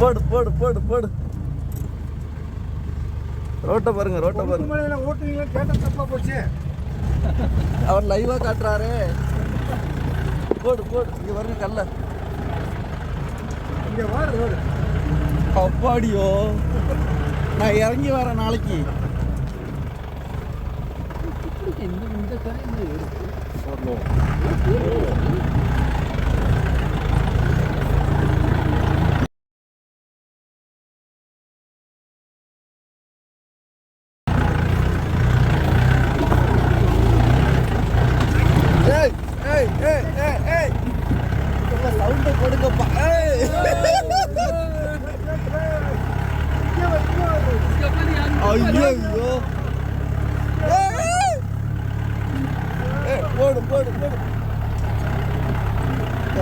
போடு போடு போடு போடு. ரோட்டை பாருங்க ரோட்டை பாருங்க. மலையில ஓட்டுவீங்க கேட்ட தப்பா போச்சு. அவர் லைவா காட்டுறாரு. போடு போடு. இங்க பாருங்க கல்ல. இங்க வாரு ரோடு அப்பாடியோ. நான் இறங்கி வரேன் நாளைக்கு. ஏய் ஏய் ஏய் ஏய் ஏய் சவுண்டை கொடுங்கப்பா ஏய் ஐயோ போடு போடு போடு.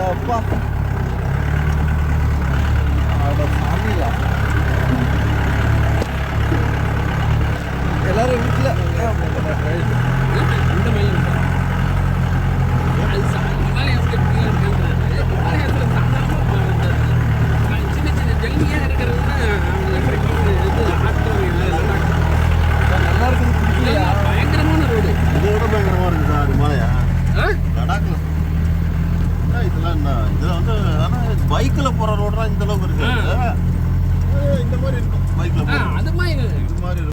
அப்பா. சாமிலா. எல்லாரும் வீட்டில். இந்த மயில் அது சா- இமாலய ஸ்டெப் இமாலயத்தில் சாதாரண சின்ன சின்ன ஜல்லியாக இருக்கிறதுனா இது ஆற்றல் நல்லா இருக்குது பிடிக்கலையா பயங்கரமான ரோடு இதை விட பயங்கரமா இருக்கு சார் மலையா ஆ? லடாக்ல ஏய், இதெல்லாம் என்ன இதுல வந்து ஆனா பைக்ல போற ரோடுலாம் இந்த அளவுக்கு இருக்கு ஏய், இந்த மாதிரி இருக்கும் பைக்ல ஆ, போற அது மாதிரி இது மாதிரி இருக்கும்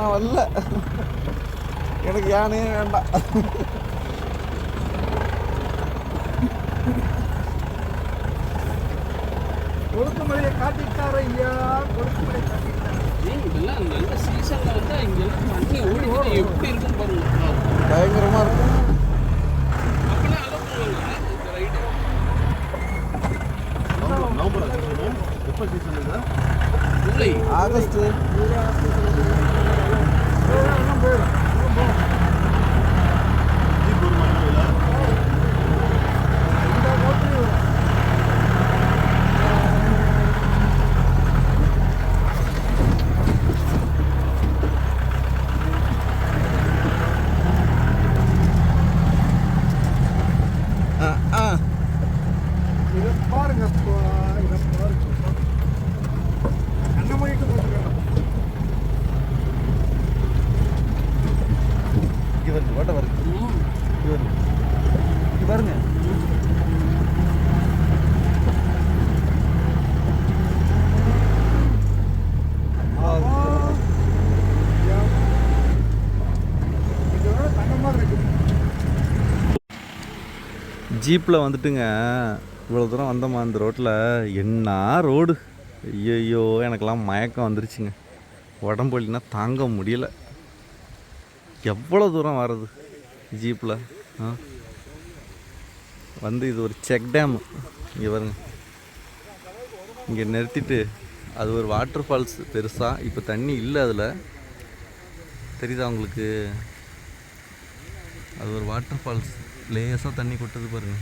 நான் வரல. எனக்கு யானே வேண்டாம். கொழுக்கு மலையை காட்டிட்டாரு ஐயா. கொழுக்கு மலையை காட்டிட்டாரு இதெல்லாம் நல்ல சீசன்ல வந்தா இங்கெல்லாம் தண்ணி ஓடிட்டு எப்படி இருக்கும் பாருங்க. பயங்கரமா இருக்கும் அப்பெல்லாம் அலோ பண்ணுவாங்க இந்த ரைடு நவம்பர் season. எப்ப சீசன் இது ஜூலை ஆகஸ்ட் எல்லாம் போயிடும் எல்லாம் போகும் ஜீப் வருமா இதுல? இந்த ஓட்டு ஆ ஆ இதை பாருங்கப்பா இதை பாருங்கப்பா கண்ண மொழிட்டு போட்டுருக்கேன் இங்கே வருங்க ஓட்ட வருங்க ம். இங்கே வருங்க இங்கே பாருங்க இதோட தங்க மாதிரி இருக்குது ஜீப்பில் வந்துட்டுங்க. இவ்வளோ தூரம் வந்தோமா அந்த ரோட்டில் என்ன ரோடு? ஐயோ எனக்கெல்லாம் மயக்கம் வந்துருச்சுங்க. உடம்பு வலினா தாங்க முடியல. எவ்வளோ தூரம் வர்றது ஜீப்பில் ஆ? வந்து இது ஒரு செக் டேம். இங்கே வருங்க இங்கே நிறுத்திட்டு அது ஒரு வாட்டர் ஃபால்ஸ் பெருசாக இப்போ தண்ணி இல்லை அதில். தெரியுதா உங்களுக்கு? அது ஒரு வாட்டர் ஃபால்ஸ். லேசாக தண்ணி கொட்டுது பாருங்க.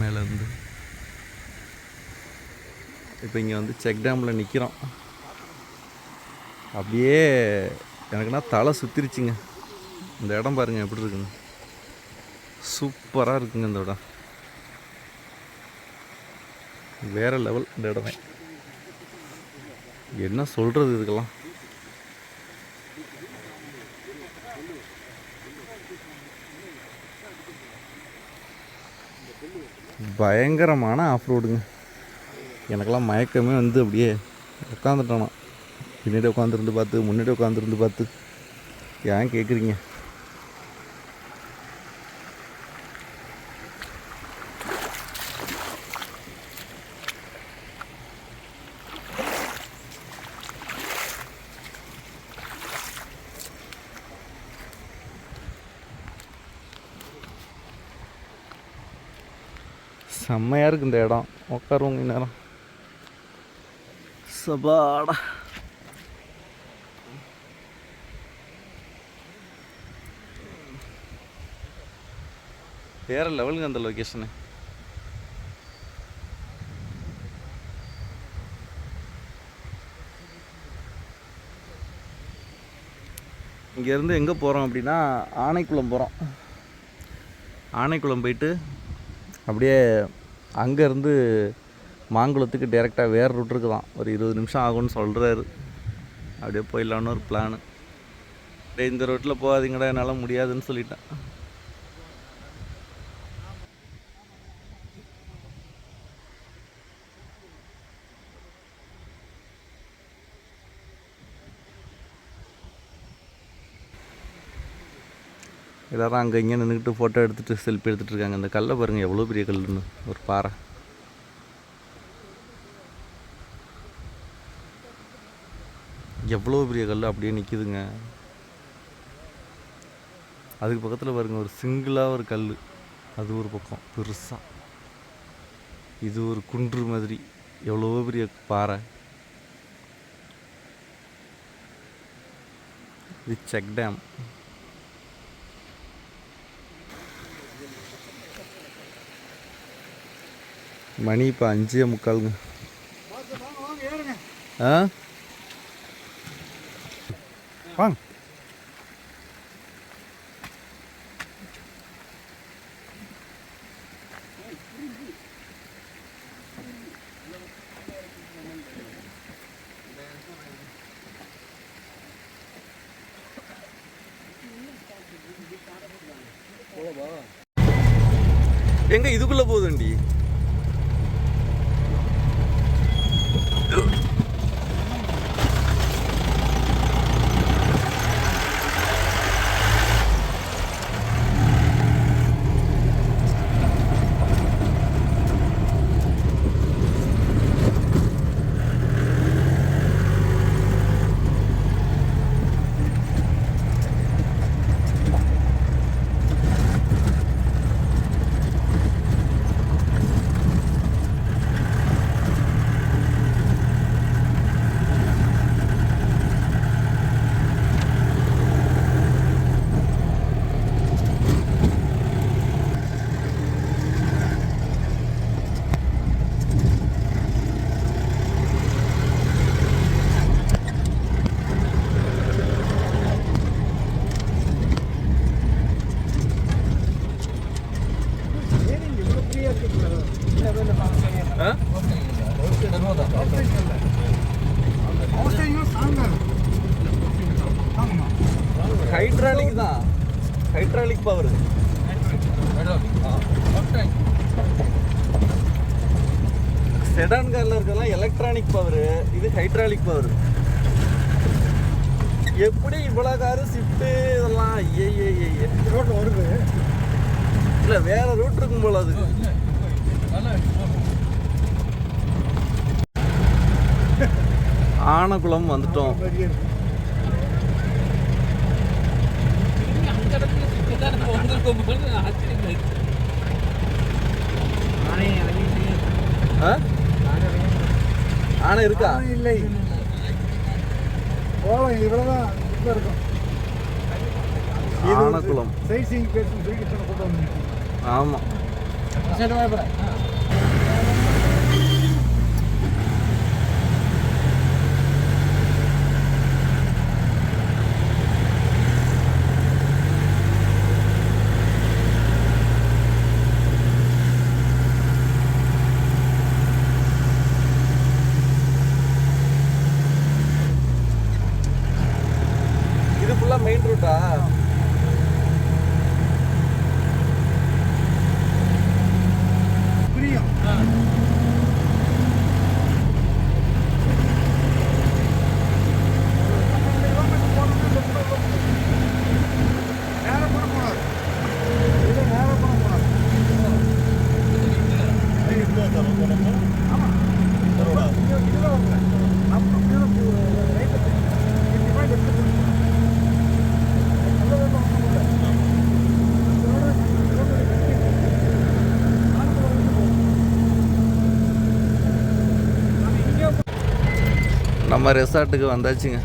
மேலேருந்து. இப்போ இங்கே வந்து செக் டேமில் நிற்கிறோம். அப்படியே எனக்குன்னா தலை சுற்றிருச்சுங்க இந்த இடம் பாருங்கள் எப்படி இருக்குங்க சூப்பராக இருக்குங்க இந்த இடம். வேற லெவல் இந்த இடமே. என்ன சொல்கிறது இதுக்கெல்லாம்? பயங்கரமான ஆஃப் ரோடுங்க எனக்கெல்லாம் மயக்கமே வந்து அப்படியே உட்காந்துட்டோம் நான். பின்னாடி உட்காந்துருந்து பார்த்து முன்னாடி உட்காந்துருந்து பார்த்து. ஏன் கேட்குறீங்க செம்மையாக இருக்கு இந்த இடம். உட்காருவோங்க இந்நேரம் சபாடா. வேற லெவலுங்க அந்த லொக்கேஷனு இங்கேருந்து எங்கே போகிறோம் அப்படின்னா ஆனைக்குளம் போகிறோம் ஆனைக்குளம் போயிட்டு அப்படியே அங்கேருந்து மாங்குளத்துக்கு டேரெக்டாக வேறு ரூட் இருக்குதான். ஒரு இருபது நிமிஷம் ஆகும்னு சொல்கிறாரு அப்படியே போயிடலான்னு ஒரு பிளானு இந்த ரோட்டில் போகாதீங்கடா என்னால் முடியாதுன்னு சொல்லிட்டேன். எல்லாரும் அங்கே இங்கே நின்றுக்கிட்டு ஃபோட்டோ எடுத்துகிட்டு செல்ஃபி எடுத்துகிட்டு இருக்காங்க. இந்த கல்லை பாருங்கள் எவ்வளோ பெரிய கல்லுன்னு. ஒரு பாறை. எவ்வளோ பெரிய கல் அப்படியே நிற்கிதுங்க அதுக்கு பக்கத்தில் பாருங்க ஒரு சிங்கிளாக ஒரு கல் அது ஒரு பக்கம். பெருசாக இது ஒரு குன்று மாதிரி. எவ்வளோ பெரிய பாறை. இது செக் டேம் மணி இப்போ அஞ்சே முக்காலுங்க. ஆ? வாங்க. எங்க இதுக்குள்ள போகுதுண்டி? ஹைட்ராலிக் தான். ஹைட்ராலிக் பவர் செடான் காரில் இருக்கலாம் எலக்ட்ரானிக் பவர் இது ஹைட்ராலிக் பவர் எப்படி இவ்வளோ காரு ஷிஃப்ட்டு இதெல்லாம் ஐயே ஏ ரோட்டில் வருது இல்லை வேற ரூட் இருக்கும் போல அது. ஆனகுளம் வந்துட்டோம் மாதிரியே இருக்கு திரும்பி அந்த இடத்துல சுற்றி தான் நம்ம வந்திருக்கோம் போது ஆச்சரியமாயிடுச்சு ஆ ஆனை இருக்கா? ஆனா இல்லை. போகலாம் இவ்வளோதான் இப்போ இருக்கும். ஆனக்குளம். சைட் சீங் வந்து ஆமாம் சரி வாய்ப்பட Wow. நம்ம ரெசார்ட்டுக்கு வந்தாச்சுங்க.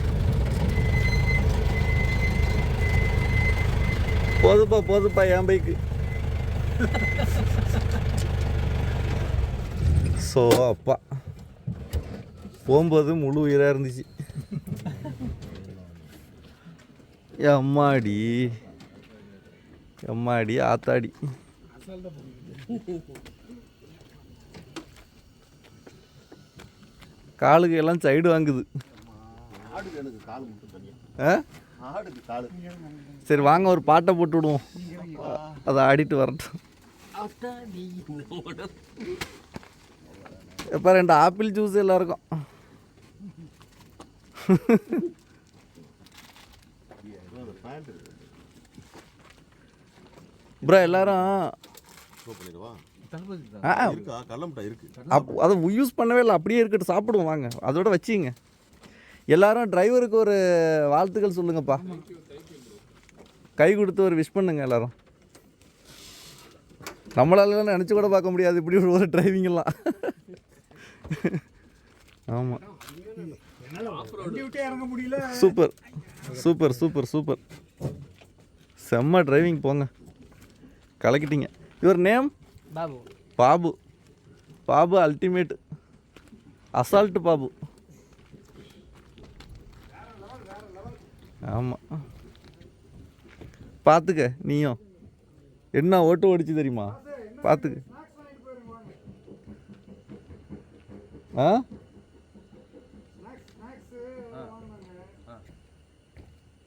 போதுப்பா போதுப்பா என் பைக்கு ஸோ அப்பா. போகும்போது முழு உயிராக இருந்துச்சு. எம்மாடி. எம்மாடி ஆத்தாடி. காலுக்கு எல்லாம் சைடு வாங்குது. சரி வாங்க ஒரு பாட்டை போட்டு விடுவோம். அதை ஆடிட்டு வரட்டும். எப்போ ரெண்டு ஆப்பிள் ஜூஸ் எல்லாருக்கும். பேண்ட் இருக்கு. ப்ரோ எல்லாரும் இருக்கா. அப் அதை யூஸ் பண்ணவே இல்லை. அப்படியே இருக்கட்டும். சாப்பிடுவோம். வாங்க. அதோட வச்சிங்க எல்லாரும் டிரைவருக்கு ஒரு வாழ்த்துக்கள் சொல்லுங்கப்பா. கை கொடுத்து ஒரு விஷ் பண்ணுங்க எல்லாரும். நம்மளால நினச்சி கூட பார்க்க முடியாது. இப்படி ஒரு டிரைவிங் எல்லாம். ஆமாம் சூப்பர். Super super super. செம்ம டிரைவிங் போங்க. கலக்கிட்டீங்க. Your name? Babu. Babu. Babu ultimate assault Babu. ஆமாம் பார்த்துக்க நீயும். என்ன ஓட்டு ஓடிச்சு தெரியுமா? பார்த்துக்க ஆ?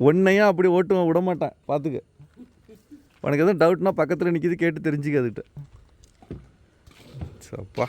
ஒன்னையும் அப்படி ஓட்டு விட மாட்டேன் பார்த்துக்க உனக்கு எதுவும் டவுட்னா பக்கத்தில் நிற்கிது கேட்டு தெரிஞ்சுக்க ça. Bah.